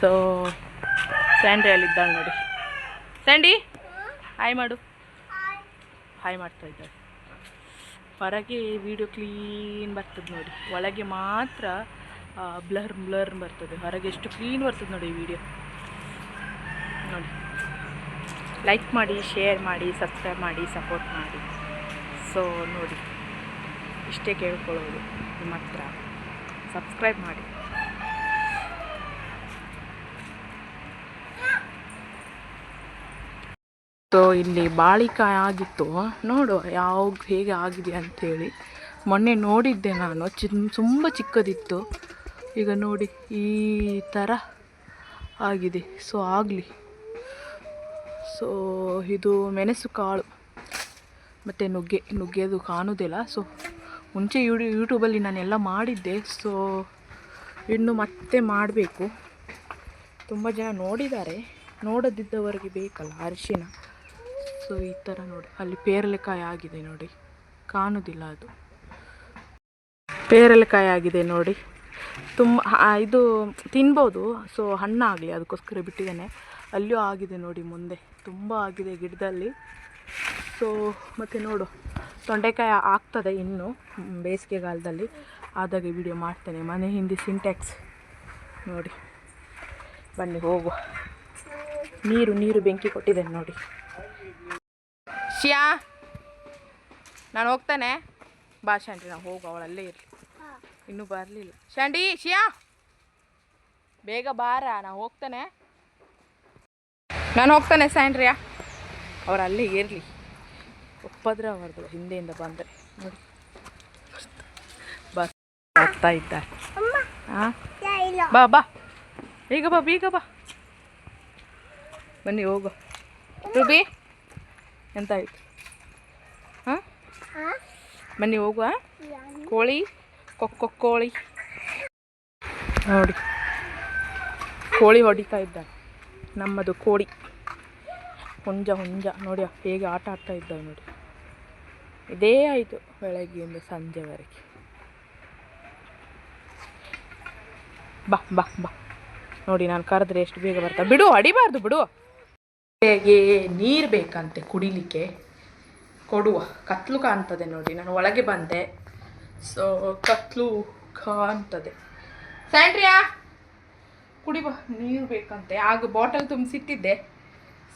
So ಸ್ಯಾಂಡ್ರಿ ಅಲ್ಲಿದ್ದಾಳೆ ನೋಡಿ. Sandy hi ಮಾಡು. Hi ಮಾಡ್ತಾ ಇದ್ದಾಳೆ. ಹೊರಗೆ ವಿಡಿಯೋ ಕ್ಲೀನ್ ಬರ್ತದೆ ನೋಡಿ. ಒಳಗೆ ಮಾತ್ರ ಬ್ಲರ್ ಬ್ಲರ್ ಬರ್ತದೆ. ಹೊರಗೆ ಎಷ್ಟು ಕ್ಲೀನ್ ಬರ್ತದೆ ನೋಡಿ ಈ ವಿಡಿಯೋ ನೋಡಿ. ಲೈಕ್ ಮಾಡಿ ಶೇರ್ ಮಾಡಿ ಸಬ್ಸ್ಕ್ರೈಬ್ ಮಾಡಿ ಸಪೋರ್ಟ್ ಮಾಡಿ. ಸೊ ನೋಡಿ. ಇಷ್ಟೇ ಕೇಳ್ಕೊಳ್ಳೋದು. ನಿಮ್ಮ ಹತ್ರ. ಸಬ್ಸ್ಕ್ರೈಬ್ ಮಾಡಿ. ಸೊ ಇಲ್ಲಿ ಬಾಳಿಕಾಯಿ ಆಗಿತ್ತು, ನೋಡು ಯಾವ ಹೇಗೆ ಆಗಿದೆ ಅಂಥೇಳಿ ಮೊನ್ನೆ ನೋಡಿದ್ದೆ ನಾನು ಚಿ ತುಂಬ ಚಿಕ್ಕದಿತ್ತು. ಈಗ ನೋಡಿ, ಈ ಥರ ಆಗಿದೆ. ಸೊ ಆಗಲಿ. ಸೊ ಇದು ಮೆಣಸು ಕಾಳು. ಮತ್ತು ನುಗ್ಗೆ, ನುಗ್ಗೆದು ಕಾಣೋದಿಲ್ಲ. ಸೊ ಮುಂಚೆ ಯೂ ಯೂಟ್ಯೂಬಲ್ಲಿ ನಾನೆಲ್ಲ ಮಾಡಿದ್ದೆ. ಸೊ ಇನ್ನು ಮತ್ತೆ ಮಾಡಬೇಕು. ತುಂಬ ಜನ ನೋಡಿದ್ದಾರೆ. ನೋಡದಿದ್ದವರಿಗೆ ಬೇಕಲ್ಲ ಅರಿಶಿನ. ಸೊ ಈ ಥರ ನೋಡಿ. ಅಲ್ಲಿ ಪೇರಲೆಕಾಯಿ ಆಗಿದೆ ನೋಡಿ. ಕಾಣೋದಿಲ್ಲ ಅದು. ಪೇರಲೆಕಾಯಿ ಆಗಿದೆ ನೋಡಿ. ತುಂಬ ಇದು ತಿನ್ಬೋದು. ಸೊ ಹಣ್ಣಾಗಲಿ ಅದಕ್ಕೋಸ್ಕರ ಬಿಟ್ಟಿದ್ದೇನೆ. ಅಲ್ಲಿಯೂ ಆಗಿದೆ ನೋಡಿ ಮುಂದೆ. ತುಂಬ ಆಗಿದೆ ಗಿಡದಲ್ಲಿ. ಸೊ, ಮತ್ತು ನೋಡು. ತೊಂಡೆಕಾಯಿ ಆಗ್ತದೆ ಇನ್ನು ಬೇಸಿಗೆಗಾಲದಲ್ಲಿ ಆದಾಗ ವಿಡಿಯೋ ಮಾಡ್ತೇನೆ. ಮನೆ ಹಿಂದಿ ಸಿಂಟ್ಯಾಕ್ಸ್ ನೋಡಿ. ಬನ್ನಿ ಹೋಗುವ. ನೀರು ನೀರು ಬೆಂಕಿ ಕೊಟ್ಟಿದ್ದೇನೆ ನೋಡಿ. ಶಿಯಾ ನಾನು ಹೋಗ್ತಾನೆ. ಬಾ ಶಾಂಡಿ ನಾವು ಹೋಗು ಅವಳಲ್ಲೇ ಇರಲಿ. ಇನ್ನೂ ಬರಲಿಲ್ಲ. ಶಾಂಡಿ ಶಿಯಾ ಬೇಗ ಬಾರ ನಾನು ಹೋಗ್ತಾನೆ. ನಾನು ಹೋಗ್ತಾನೆ ಸ್ಯಾಂಡ್ರಿಯಾ ಅವ್ರು ಅಲ್ಲೇ ಇರಲಿ. ಒಪ್ಪದ್ರೆ ಅವ್ರದ್ದು ಹಿಂದೆಯಿಂದ ಬಂದರೆ. ನೋಡಿ. ಬಸ್ ಹೋಗ್ತಾ ಇದ್ದಾರೆ. ಹಾಂ ಬಾ ಬಾ. ಈಗ ಬಾ ಬೀಗ ಬಾ. ಬನ್ನಿ ಹೋಗು. ರೂಬಿ? ಎಂತ ಆಯ್ತು ಹಾಂ? ಬನ್ನಿ ಹೋಗುವ. ಕೋಳಿ ಕೊಕ್ಕೊ ಕೋಳಿ. ನೋಡಿ. ಕೋಳಿ ಹೊಡಿತಾ ಇದ್ದ ನಮ್ಮದು ಕೋಳಿ. ಹುಂಜ ಹುಂಜ. ನೋಡಿ ಹೇಗೆ ಆಟ ಆಡ್ತಾ ಇದ್ದಾವೆ ನೋಡಿ. ಇದೇ ಆಯಿತು ಬೆಳಗ್ಗೆಯಿಂದ ಸಂಜೆವರೆಗೆ. ಬಾ ಬಾ ಬಾ. ನೋಡಿ ನಾನು ಕರೆದ್ರೆ ಎಷ್ಟು ಬೇಗ ಬರ್ತಾ ಬಿಡು ಅಡಿಬಾರ್ದು ಬಿಡು. ಹೇಗೆ ನೀರು ಬೇಕಂತೆ ಕುಡಿಲಿಕ್ಕೆ. ಕೊಡುವ. ಕತ್ಲು ಕಾಣ್ತದೆ ನೋಡಿ. ನಾನು ಒಳಗೆ ಬಂದೆ. ಸೊ ಕತ್ಲು ಕಾಣ್ತದೆ. ಸ್ಯಾಂಡ್ರಿಯಾ ಕುಡಿ ಬಾ ನೀರು ಬೇಕಂತೆ. ಆಗ ಬಾಟಲ್ ತುಂಬಿಸಿಟ್ಟಿದ್ದೆ.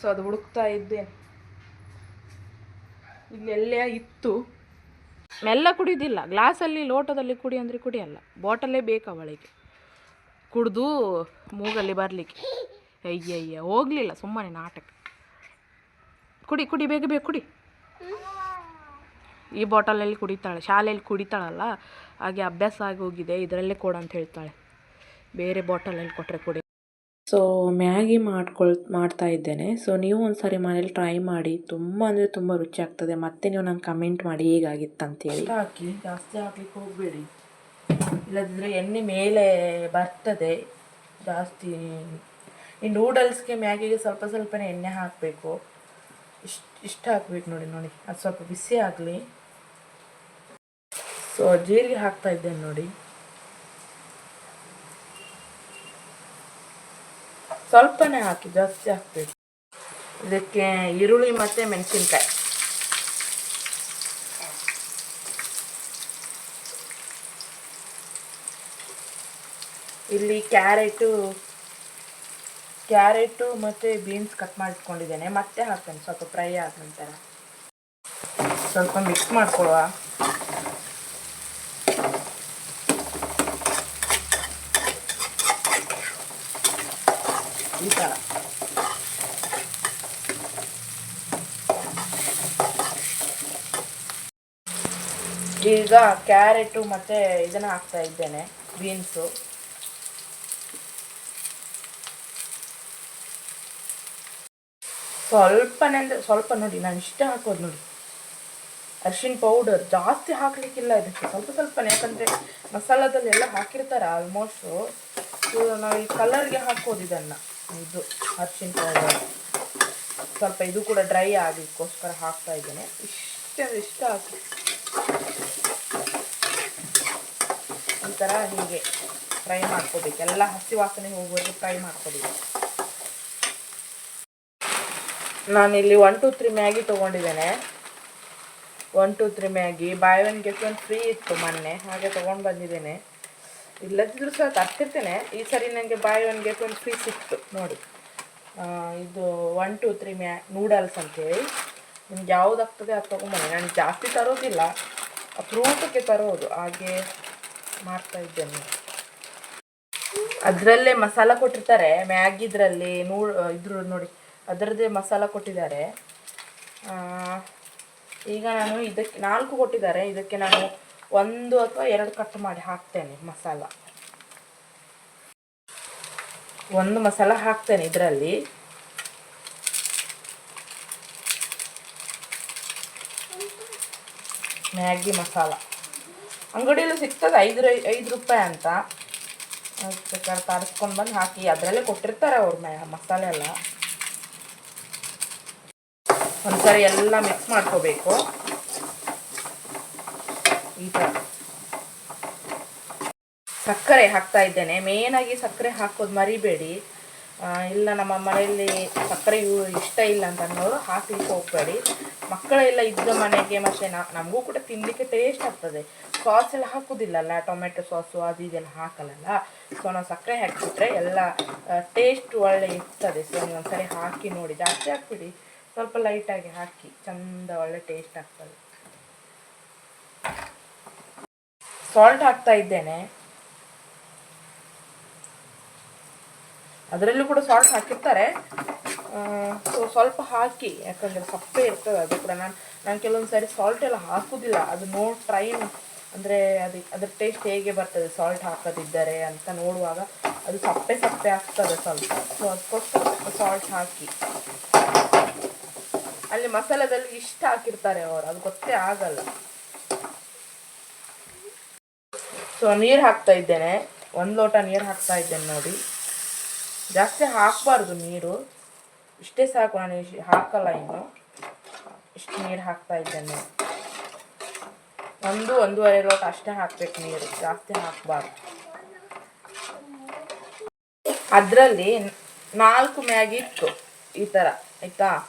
ಸೊ ಅದು ಹುಡುಕ್ತಾ ಇದ್ದೆ. ಇಲ್ಲೆಲ್ಲ ಇತ್ತು. ಮೆಲ್ಲ ಕುಡಿದಿಲ್ಲ. ಗ್ಲಾಸಲ್ಲಿ, ಲೋಟದಲ್ಲಿ ಕುಡಿ ಅಂದರೆ ಕುಡಿಯಲ್ಲ. ಬಾಟಲೇ ಬೇಕು ಅವಳಿಗೆ. ಕುಡಿದು ಮೂಗಲ್ಲಿ ಬರಲಿಕ್ಕೆ. ಅಯ್ಯಯ್ಯ, ಹೋಗಲಿಲ್ಲ ಸುಮ್ಮನೆ ನಾಟಕ. ಕುಡಿ ಕುಡಿ, ಬೇಗ ಬೇಗ ಕುಡಿ. ಈ ಬಾಟಲಲ್ಲಿ ಕುಡಿತಾಳೆ, ಶಾಲೆಯಲ್ಲಿ ಕುಡಿತಾಳಲ್ಲ, ಹಾಗೆ ಅಭ್ಯಾಸ ಆಗಿ ಹೋಗಿದೆ, ಇದರಲ್ಲೇ ಕೊಡು ಅಂತ ಹೇಳ್ತಾಳೆ. ಬೇರೆ ಬಾಟಲಲ್ಲಿ ಕೊಟ್ಟರೆ ಕುಡಿ. ಸೊ ಮ್ಯಾಗಿ ಮಾಡ್ಕೊಳ್, ಮಾಡ್ತಾ ಇದ್ದೇನೆ. ಸೊ ನೀವು ಒಂದ್ಸರಿ ಮನೇಲಿ ಟ್ರೈ ಮಾಡಿ, ತುಂಬ ಅಂದರೆ ತುಂಬ ರುಚಿ ಆಗ್ತದೆ. ಮತ್ತೆ ನೀವು ನಂಗೆ ಕಮೆಂಟ್ ಮಾಡಿ ಹೇಗಾಗಿತ್ತು ಅಂತೇಳಿ ಹಾಕಿ, ಜಾಸ್ತಿ ಹಾಕ್ಲಿಕ್ಕೆ ಹೋಗಬೇಡಿ. ಇಲ್ಲದಿದ್ದರೆ ಎಣ್ಣೆ ಮೇಲೆ ಬರ್ತದೆ, ಜಾಸ್ತಿ. ಈ ನೂಡಲ್ಸ್ಗೆ ಮ್ಯಾಗಿಗೆ ಸ್ವಲ್ಪ ಸ್ವಲ್ಪನೇ ಎಣ್ಣೆ ಹಾಕಬೇಕು. ಇಷ್ಟು ಇಷ್ಟು ಹಾಕ್ಬೇಕು ನೋಡಿ ನೋಡಿ. ಅದು ಸ್ವಲ್ಪ ಬಿಸಿ ಆಗಲಿ. ಸೊ ಜೀರಿಗೆ ಹಾಕ್ತಾ ಇದ್ದೇನೆ ನೋಡಿ. ಸ್ವಲ್ಪನೇ ಹಾಕಿ, ಜಾಸ್ತಿ ಹಾಕಬೇಕು. ಇದಕ್ಕೆ ಈರುಳ್ಳಿ ಮತ್ತು ಮೆಣಸಿನ್ಕಾಯಿ. ಇಲ್ಲಿ ಕ್ಯಾರೆಟು ಕ್ಯಾರೆಟು ಮತ್ತು ಬೀನ್ಸ್ ಕಟ್ ಮಾಡಿಟ್ಕೊಂಡಿದ್ದೇನೆ. ಮತ್ತೆ ಹಾಕ್ತೇನೆ. ಸ್ವಲ್ಪ ಫ್ರೈ ಆದ ನಂತರ. ಸ್ವಲ್ಪ ಮಿಕ್ಸ್ ಮಾಡ್ಕೊಳ್ಳುವ. ಈ ಥರ ಈಗ ಕ್ಯಾರೆಟು ಮತ್ತು ಇದನ್ನು ಹಾಕ್ತಾ ಇದ್ದೇನೆ. ಬೀನ್ಸು. ಸ್ವಲ್ಪನೇ ಅಂದರೆ ಸ್ವಲ್ಪ ನೋಡಿ, ನಾನು ಇಷ್ಟ ಹಾಕೋದು ನೋಡಿ. ಅರ್ಶಿನ ಪೌಡರ್ ಜಾಸ್ತಿ ಹಾಕಲಿಕ್ಕಿಲ್ಲ ಇದಕ್ಕೆ, ಸ್ವಲ್ಪ ಸ್ವಲ್ಪನೇ. ಯಾಕಂದರೆ ಮಸಾಲದಲ್ಲಿ ಎಲ್ಲ ಹಾಕಿರ್ತಾರೆ ಆಲ್ಮೋಸ್ಟು ನಾವು ಈ ಕಲರ್ಗೆ ಹಾಕೋದು ಇದನ್ನು, ಇದು ಅರಿಶಿನ ಪೌಡರ್ ಸ್ವಲ್ಪ ಇದು ಕೂಡ ಡ್ರೈ ಆಗಲಿಕ್ಕೋಸ್ಕರ ಹಾಕ್ತಾ ಇದ್ದೇನೆ. ಇಷ್ಟ ಇಷ್ಟ ಹಾಕಿ. ಈ ಥರ ಹೀಗೆ ಫ್ರೈ ಮಾಡ್ಕೋಬೇಕು. ಎಲ್ಲ ಹಸಿ ವಾಸನೆ ಹೋಗೋದು ಫ್ರೈ ಮಾಡ್ಕೋಬೇಕು. ನಾನಿಲ್ಲಿ one two three Maggi ತೊಗೊಂಡಿದ್ದೇನೆ. One two three Maggi. Buy one get one free ಇತ್ತು ಮೊನ್ನೆ. ಹಾಗೆ ತೊಗೊಂಡು ಬಂದಿದ್ದೇನೆ. ಇಲ್ಲದಿದ್ರು ಸಹ ತರ್ತಿರ್ತೇನೆ. ಈ ಸರಿ ನನಗೆ buy one get one free ಸಿಕ್ತು. ನೋಡಿ. ಇದು ಒನ್ ಟು ತ್ರೀ ಮ್ಯಾ ನೂಡಲ್ಸ್ ಅಂತೇಳಿ. ನಿಮ್ಗೆ ಯಾವುದಾಗ್ತದೆ ಅದು ತೊಗೊಂಬನ್ನಿ. ನಾನು ಜಾಸ್ತಿ ತರೋದಿಲ್ಲ. ಅಪರೂಪಕ್ಕೆ ತರೋದು. ಹಾಗೆ ಮಾಡ್ತಾ ಇದ್ದೇನೆ. ಅದರಲ್ಲೇ ಮಸಾಲ ಕೊಟ್ಟಿರ್ತಾರೆ. ಮ್ಯಾಗಿದ್ರಲ್ಲಿ ನೂ, ಇದ್ರು ನೋಡಿ. ಅದರದ್ದೇ ಮಸಾಲ ಕೊಟ್ಟಿದ್ದಾರೆ. ಈಗ ನಾನು ಇದಕ್ಕೆ ನಾಲ್ಕು ಕೊಟ್ಟಿದ್ದಾರೆ. ಇದಕ್ಕೆ ನಾನು ಒಂದು ಅಥವಾ ಎರಡು ಕಟ್ ಮಾಡಿ ಹಾಕ್ತೇನೆ ಮಸಾಲ. ಒಂದು ಮಸಾಲ ಹಾಕ್ತೇನೆ ಇದರಲ್ಲಿ. ಮ್ಯಾಗಿ ಮಸಾಲ. ಅಂಗಡಿಯಲ್ಲೂ ಸಿಗ್ತದೆ ಐದು ಐದು ರೂಪಾಯಿ ಅಂತ. ಬೇಕಾದ್ರೆ ತರಿಸ್ಕೊಂಡು ಬಂದು ಹಾಕಿ. ಅದರಲ್ಲೇ ಕೊಟ್ಟಿರ್ತಾರೆ ಅವ್ರು ಮ್ಯಾ ಮಸಾಲೆ ಎಲ್ಲ. ಒಂದ್ಸರಿ ಎಲ್ಲ ಮಿಕ್ಸ್ ಮಾಡ್ಕೋಬೇಕು. ಈ ಥರ ಸಕ್ಕರೆ ಹಾಕ್ತಾ ಇದ್ದೇನೆ. ಮೇನಾಗಿ ಸಕ್ಕರೆ ಹಾಕೋದು ಮರಿಬೇಡಿ. ಇಲ್ಲ ನಮ್ಮ ಮನೆಯಲ್ಲಿ ಸಕ್ಕರೆ ಇಷ್ಟ ಇಲ್ಲ ಅಂತ ಅನ್ನೋರು ಹಾಕ್ಲಿಕ್ಕೆ ಹೋಗಬೇಡಿ. ಮಕ್ಕಳೆಲ್ಲ ಇದ್ದ ಮನೆಗೆ ಮತ್ತೆ ನಮಗೂ ಕೂಡ ತಿನ್ನಲಿಕ್ಕೆ ಟೇಸ್ಟ್ ಆಗ್ತದೆ. ಸಾಸ್ ಎಲ್ಲ ಹಾಕೋದಿಲ್ಲಲ್ಲ ಟೊಮೆಟೊ ಸಾಸು ಅದು ಇದೆಲ್ಲ ಹಾಕಲ್ಲ ಸೊ ನಾವು ಸಕ್ಕರೆ ಹಾಕಿಬಿಟ್ರೆ ಎಲ್ಲ ಟೇಸ್ಟ್ ಒಳ್ಳೆ ಇರ್ತದೆ. ಸೊ ನೀವು ಒಂದ್ಸರಿ ಹಾಕಿ ನೋಡಿ. ಜಾಸ್ತಿ ಹಾಕ್ಬಿಡಿ. ಸ್ವಲ್ಪ ಲೈಟಾಗಿ ಹಾಕಿ, ಚಂದ ಒಳ್ಳೆ ಟೇಸ್ಟ್ ಆಗ್ತದೆ. ಸಾಲ್ಟ್ ಹಾಕ್ತಾ ಇದ್ದೇನೆ. ಅದರಲ್ಲೂ ಕೂಡ ಸಾಲ್ಟ್ ಹಾಕಿರ್ತಾರೆ. ಸೊ ಸ್ವಲ್ಪ ಹಾಕಿ, ಯಾಕಂದರೆ ಸಪ್ಪೆ ಇರ್ತದೆ, ಅದು ಕೂಡ ನಾನು ನಾನು ಕೆಲವೊಂದು ಸಾರಿ ಸಾಲ್ಟ್ ಎಲ್ಲ ಹಾಕೋದಿಲ್ಲ. ಅದು ನೋಡಿ ಟ್ರೈ ಅಂದರೆ ಅದು, ಅದ್ರ ಟೇಸ್ಟ್ ಹೇಗೆ ಬರ್ತದೆ ಸಾಲ್ಟ್ ಹಾಕೋದಿದ್ದಾರೆ ಅಂತ ನೋಡುವಾಗ ಅದು ಸಪ್ಪೆ ಸಪ್ಪೆ ಆಗ್ತದೆ ಸ್ವಲ್ಪ. ಸೊ ಅದಕ್ಕೋಸ್ಕರ ಸಾಲ್ಟ್ ಹಾಕಿ. ಅಲ್ಲಿ ಮಸಾಲದಲ್ಲಿ ಇಷ್ಟ ಹಾಕಿರ್ತಾರೆ ಅವರು, ಅದು ಗೊತ್ತೇ ಆಗಲ್ಲ. ಸೊ ನೀರು ಹಾಕ್ತಾ ಇದ್ದೇನೆ. ಒಂದು ಲೋಟ ನೀರು ಹಾಕ್ತಾ ಇದ್ದೇನೆ ನೋಡಿ. ಜಾಸ್ತಿ ಹಾಕಬಾರ್ದು ನೀರು. ಇಷ್ಟೇ ಸಾಕು, ನಾನು ಹಾಕಲ್ಲ ಇನ್ನು. ಇಷ್ಟು ನೀರು ಹಾಕ್ತಾ ಇದ್ದೇನೆ. ಒಂದು, ಒಂದೂವರೆ ಲೋಟ ಅಷ್ಟೇ ಹಾಕ್ಬೇಕು ನೀರು. ಜಾಸ್ತಿ ಹಾಕಬಾರ್ದು. ಅದರಲ್ಲಿ ನಾಲ್ಕು ಮ್ಯಾಗಿ ಇತ್ತು. ಈ ಥರ ಆಯ್ತಾ?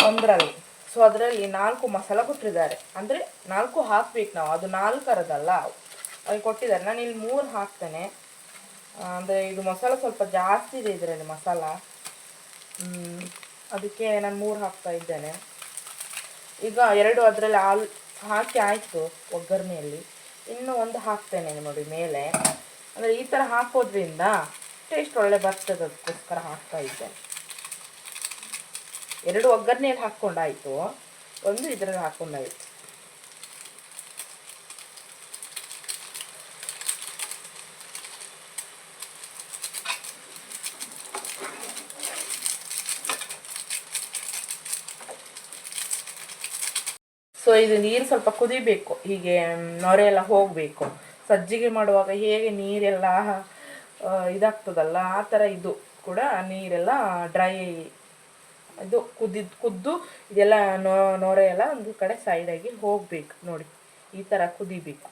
ಒಂದರಲ್ಲಿ. ಸೊ ಅದರಲ್ಲಿ ನಾಲ್ಕು ಮಸಾಲ ಕೊಟ್ಟಿದ್ದಾರೆ. ಅಂದರೆ ನಾಲ್ಕು ಹಾಕ್ಬೇಕು ನಾವು. ಅದು ನಾಲ್ಕರದಲ್ಲ. ಅಲ್ಲಿ ಕೊಟ್ಟಿದ್ದಾರೆ. ನಾನು ಇಲ್ಲಿ ಮೂರು ಹಾಕ್ತೇನೆ. ಅಂದರೆ ಇದು ಮಸಾಲ ಸ್ವಲ್ಪ ಜಾಸ್ತಿ ಇದೆ ಇದರಲ್ಲಿ ಮಸಾಲ. ಅದಕ್ಕೆ ನಾನು ಮೂರು ಹಾಕ್ತಾ ಇದ್ದೇನೆ. ಈಗ ಎರಡು ಅದರಲ್ಲಿ ಆಲ್ ಹಾಕಿ ಆಯಿತು ಒಗ್ಗರಣೆಯಲ್ಲಿ. ಇನ್ನೂ ಒಂದು ಹಾಕ್ತೇನೆ ನೋಡಿ ಮೇಲೆ. ಅಂದರೆ ಈ ಥರ ಹಾಕೋದ್ರಿಂದ ಟೇಸ್ಟ್ ಒಳ್ಳೆ ಬರ್ತದೆ ಅದಕ್ಕೋಸ್ಕರ ಹಾಕ್ತಾ ಇದ್ದೇನೆ. ಎರಡು ಒಗ್ಗರಣೆಯಲ್ಲಿ ಹಾಕ್ಕೊಂಡಾಯಿತು. ಒಂದು ಇದರಲ್ಲಿ ಹಾಕ್ಕೊಂಡಾಯಿತು. ಸೊ ಇದು ನೀರು ಸ್ವಲ್ಪ ಕುದಿಬೇಕು. ಹೀಗೆ ನೊರೆ ಎಲ್ಲ ಹೋಗಬೇಕು. ಸಜ್ಜಿಗೆ ಮಾಡುವಾಗ ಹೇಗೆ ನೀರೆಲ್ಲ ಇದಾಗ್ತದಲ್ಲ, ಆ ಥರ ಇದು ಕೂಡ ನೀರೆಲ್ಲ ಡ್ರೈ ಇದು ಕುದ್ದಿದ್ ಕುದ್ದು ಇದೆಲ್ಲ ನೋ, ನೊರೆ ಎಲ್ಲ ಒಂದು ಕಡೆ ಸೈಡಾಗಿ ಹೋಗಬೇಕು ನೋಡಿ. ಈ ಥರ ಕುದಿಬೇಕು.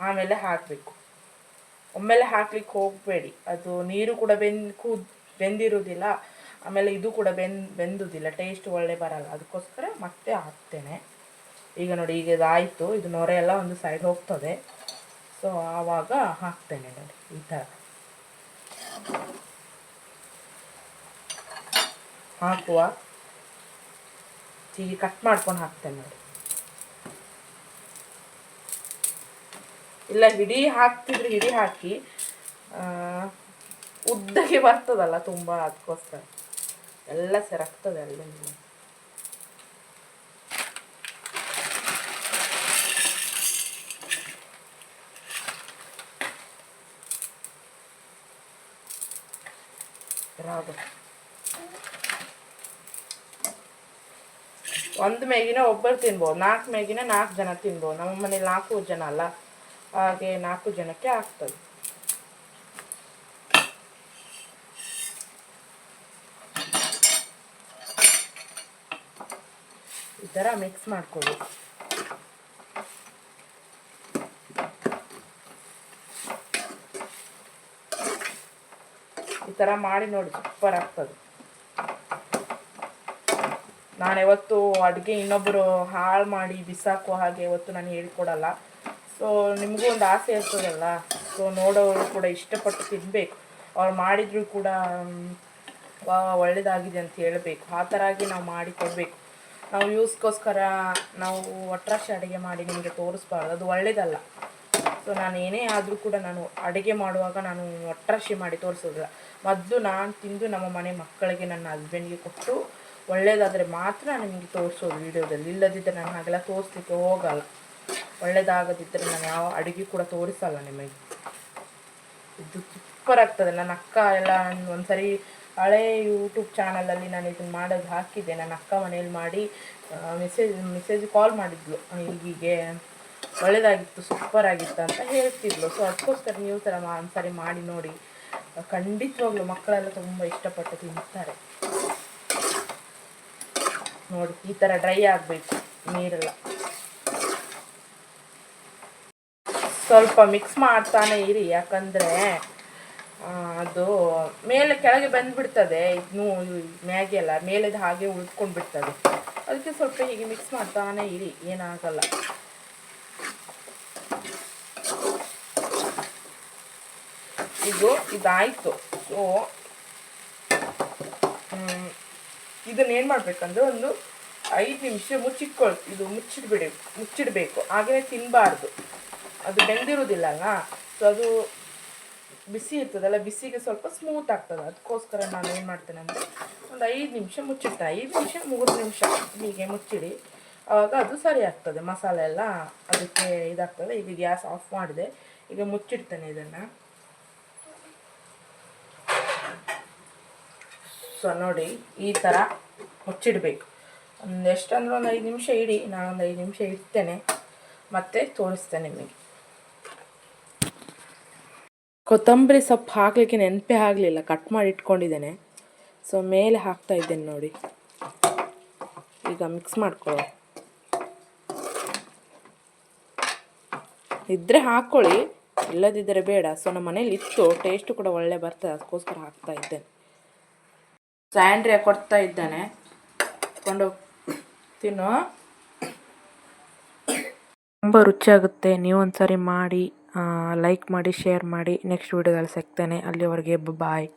ಆಮೇಲೆ ಹಾಕಬೇಕು. ಒಮ್ಮೆಲೆ ಹಾಕ್ಲಿಕ್ಕೆ ಹೋಗಬೇಡಿ. ಅದು ನೀರು ಕೂಡ ಬೆಂದ್ ಕುದ್, ಬೆಂದಿರೋದಿಲ್ಲ. ಆಮೇಲೆ ಇದು ಕೂಡ ಬೆಂದ್, ಬೆಂದುದಿಲ್ಲ. ಟೇಸ್ಟ್ ಒಳ್ಳೆ ಬರಲ್ಲ. ಅದಕ್ಕೋಸ್ಕರ ಮತ್ತೆ ಹಾಕ್ತೇನೆ. ಈಗ ನೋಡಿ, ಈಗ ಇದಾಯಿತು ಇದು ನೊರೆ ಎಲ್ಲ ಒಂದು ಸೈಡ್ ಹೋಗ್ತದೆ. ಸೊ ಆವಾಗ ಹಾಕ್ತೇನೆ ನೋಡಿ ಈ ಥರ ಹಾಕುವ ಹೀಗೆ ಕಟ್ ಮಾಡ್ಕೊಂಡು ಹಾಕ್ತೇನೆ ನೋಡಿ. ಇಲ್ಲ, ಹಿಡಿ ಹಾಕ್ತಿದ್ರೆ ಹಿಡಿ ಹಾಕಿ ಉದ್ದಕ್ಕೆ ಬರ್ತದಲ್ಲ ತುಂಬ ಅದಕ್ಕೋಸ್ಕರ. ಎಲ್ಲ ಸೆರಗ್ತದೆ ಅಲ್ಲ ರಾಗು ಒಂದು ಮೇಗಿನ ಒಬ್ಬರು ತಿನ್ಬೋದು ನಾಲ್ಕು ಮೇಗಿನ ನಾಲ್ಕು ಜನ ತಿನ್ಬೋದು ನಮ್ಮ ಮನೇಲಿ ನಾಲ್ಕು ಜನ ಅಲ್ಲ, ಹಾಗೆ ನಾಲ್ಕು ಜನಕ್ಕೆ ಆಗ್ತದೆ. ಈ ಥರ ಮಿಕ್ಸ್ ಮಾಡ್ಕೊಳ್ಳಿ. ಈ ಥರ ಮಾಡಿ ನೋಡಿ ಸೂಪರ್ ಆಗ್ತದೆ. ನಾನು ಇವತ್ತು ಅಡುಗೆ ಇನ್ನೊಬ್ಬರು ಹಾಳು ಮಾಡಿ ಬಿಸಾಕೋ ಹಾಗೆ ಯಾವತ್ತು ನಾನು ಹೇಳ್ಕೊಡಲ್ಲ. ಸೊ ನಿಮಗೂ ಒಂದು ಆಸೆ ಇರ್ತದಲ್ಲ? ಸೊ ನೋಡೋರು ಕೂಡ ಇಷ್ಟಪಟ್ಟು ತಿನ್ನಬೇಕು ಅವ್ರು ಮಾಡಿದರೂ ಕೂಡ ಒಳ್ಳೆಯದಾಗಿದೆ ವಾ, ಒಳ್ಳೇದಾಗಿದೆ ಅಂತ ಹೇಳಬೇಕು. ಆ ಥರ ಆಗಿ ನಾವು ಮಾಡಿ ಕೊಡಬೇಕು ನಾವು ಯೂಸ್ಗೋಸ್ಕರ ನಾವು ಒಟ್ರಾಶಿ ಅಡುಗೆ ಮಾಡಿ ನಿಮಗೆ ತೋರಿಸ್ಬಾರ್ದು. ಅದು ಒಳ್ಳೇದಲ್ಲ. ಸೊ ನಾನು ಏನೇ ಆದರೂ ಕೂಡ ನಾನು ಅಡುಗೆ ಮಾಡುವಾಗ ನಾನು ಒಟ್ರಾಶಿ ಮಾಡಿ ತೋರಿಸೋದಿಲ್ಲ. ಮೊದಲು ನಾನು ತಿಂದು ನಮ್ಮ ಮನೆ ಮಕ್ಕಳಿಗೆ ನನ್ನ ಹಸ್ಬೆಂಡ್ಗೆ ಕೊಟ್ಟು ಒಳ್ಳೇದಾದರೆ ಮಾತ್ರ ನಿಮಗೆ ತೋರಿಸೋದು ವೀಡಿಯೋದಲ್ಲಿ. ಇಲ್ಲದಿದ್ದರೆ ನಾನು ಹಾಗೆಲ್ಲ ತೋರಿಸ್ಲಿಕ್ಕೆ ಹೋಗಲ್ಲ. ಒಳ್ಳೇದಾಗದಿದ್ದರೆ ನಾನು ಯಾವ ಅಡುಗೆ ಕೂಡ ತೋರಿಸಲ್ಲ ನಿಮಗೆ. ಇದು ಸೂಪರ್ ಆಗ್ತದೆ ನನ್ನ ಅಕ್ಕ ಎಲ್ಲ ಒಂದು ಒಂದ್ಸರಿ ಹಳೆ ಯೂಟ್ಯೂಬ್ ಚಾನಲಲ್ಲಿ ನಾನು ಇದನ್ನು ಮಾಡೋದು ಹಾಕಿದ್ದೆ. ನನ್ನ ಅಕ್ಕ ಮನೇಲಿ ಮಾಡಿ ಮೆಸೇಜ್ ಮೆಸೇಜ್ ಕಾಲ್ ಮಾಡಿದ್ಲು. ಹೀಗೆ ಒಳ್ಳೆಯದಾಗಿತ್ತು ಸೂಪರ್ ಆಗಿತ್ತು ಅಂತ ಹೇಳ್ತಿದ್ಲು. ಸೊ ಅದಕ್ಕೋಸ್ಕರ ನೀವು ಥರ ಮಾ ಒಂದ್ಸರಿ ಮಾಡಿ ನೋಡಿ. ಖಂಡಿತವಾಗ್ಲೂ ಮಕ್ಕಳೆಲ್ಲ ತುಂಬ ಇಷ್ಟಪಟ್ಟು ತಿಂತಾರೆ. ನೋಡಿ, ಈ ಥರ ಡ್ರೈ ಆಗಬೇಕು, ನೀರೆಲ್ಲ. ಸ್ವಲ್ಪ ಮಿಕ್ಸ್ ಮಾಡ್ತಾನೆ ಇರಿ, ಯಾಕಂದರೆ ಅದು ಮೇಲೆ ಕೆಳಗೆ ಬಂದುಬಿಡ್ತದೆ ಇದು ಮ್ಯಾಗಿ ಎಲ್ಲ, ಮೇಲೆದು ಹಾಗೆ ಉಳ್ಕೊಂಡು ಬಿಡ್ತದೆ ಅದಕ್ಕೆ ಸ್ವಲ್ಪ ಹೀಗೆ ಮಿಕ್ಸ್ ಮಾಡ್ತಾನೆ ಇರಿ, ಏನಾಗಲ್ಲ. ಇದು, ಇದಾಯಿತು. ಸೊ ಇದನ್ನ ಏನು ಮಾಡಬೇಕಂದ್ರೆ ಒಂದು ಐದು ನಿಮಿಷ ಮುಚ್ಚಿಟ್ಕೊಳ್, ಇದು ಮುಚ್ಚಿಡ್ಬಿಡಿ, ಮುಚ್ಚಿಡಬೇಕು. ಹಾಗೆಯೇ ತಿನ್ನಬಾರ್ದು ಅದು ಬೆಂದಿರೋದಿಲ್ಲಲ್ಲ? ಸೊ ಅದು ಬಿಸಿ ಇರ್ತದಲ್ಲ, ಬಿಸಿಗೆ ಸ್ವಲ್ಪ ಸ್ಮೂತ್ ಆಗ್ತದೆ. ಅದಕ್ಕೋಸ್ಕರ ನಾನು ಏನು ಮಾಡ್ತೇನೆ ಅಂದರೆ ಒಂದು ಐದು ನಿಮಿಷ ಮುಚ್ಚಿಡ್ತೇನೆ ಐದು ನಿಮಿಷ, ಮೂರು ನಿಮಿಷ ಹೀಗೆ ಮುಚ್ಚಿಡಿ. ಆವಾಗ ಅದು ಸರಿ ಆಗ್ತದೆ. ಮಸಾಲೆ ಎಲ್ಲ ಅದಕ್ಕೆ ಇದಾಗ್ತದೆ. ಈಗ ಗ್ಯಾಸ್ ಆಫ್ ಮಾಡಿದೆ. ಈಗ ಮುಚ್ಚಿಡ್ತೇನೆ ಇದನ್ನು. ಸೊ ನೋಡಿ, ಈ ಥರ ಮುಚ್ಚಿಡಬೇಕು. ಒಂದು ಎಷ್ಟಂದ್ರೆ ಒಂದು ಐದು ನಿಮಿಷ ಇಡಿ ನಾನೊಂದು ಐದು ನಿಮಿಷ ಇಡ್ತೇನೆ, ಮತ್ತೆ ತೋರಿಸ್ತೇನೆ ನಿಮಗೆ. ಕೊತ್ತಂಬರಿ ಸೊಪ್ಪು ಹಾಕಲಿಕ್ಕೆ ನೆನಪೇ ಆಗಲಿಲ್ಲ, ಕಟ್ ಮಾಡಿ ಇಟ್ಕೊಂಡಿದ್ದೇನೆ. ಸೊ, ಮೇಲೆ ಹಾಕ್ತಾ ಇದ್ದೇನೆ ನೋಡಿ. ಈಗ ಮಿಕ್ಸ್ ಮಾಡ್ಕೊಳ್ಳೋ ಇದ್ದರೆ ಹಾಕ್ಕೊಳ್ಳಿ ಇಲ್ಲದಿದ್ದರೆ ಬೇಡ. ಸೊ ನಮ್ಮ ಮನೇಲಿ ಇತ್ತು ಟೇಸ್ಟು ಕೂಡ ಒಳ್ಳೆ ಬರ್ತದೆ, ಅದಕ್ಕೋಸ್ಕರ ಹಾಕ್ತಾ ಇದ್ದೇನೆ. ಸ್ಯಾಂಡ್ರಿಯ ಕೊಡ್ತಾ ಇದ್ದಾನೆ. ಕೊಂಡು ತಿನ್ನು. ತುಂಬ ರುಚಿಯಾಗುತ್ತೆ. ನೀವು ಒಂದ್ಸರಿ ಮಾಡಿ ಲೈಕ್ ಮಾಡಿ ಶೇರ್ ಮಾಡಿ. ನೆಕ್ಸ್ಟ್ ವೀಡಿಯೋದಲ್ಲಿ ಸಿಗ್ತೇನೆ. ಅಲ್ಲಿವರೆಗೆ ಬಾಯ್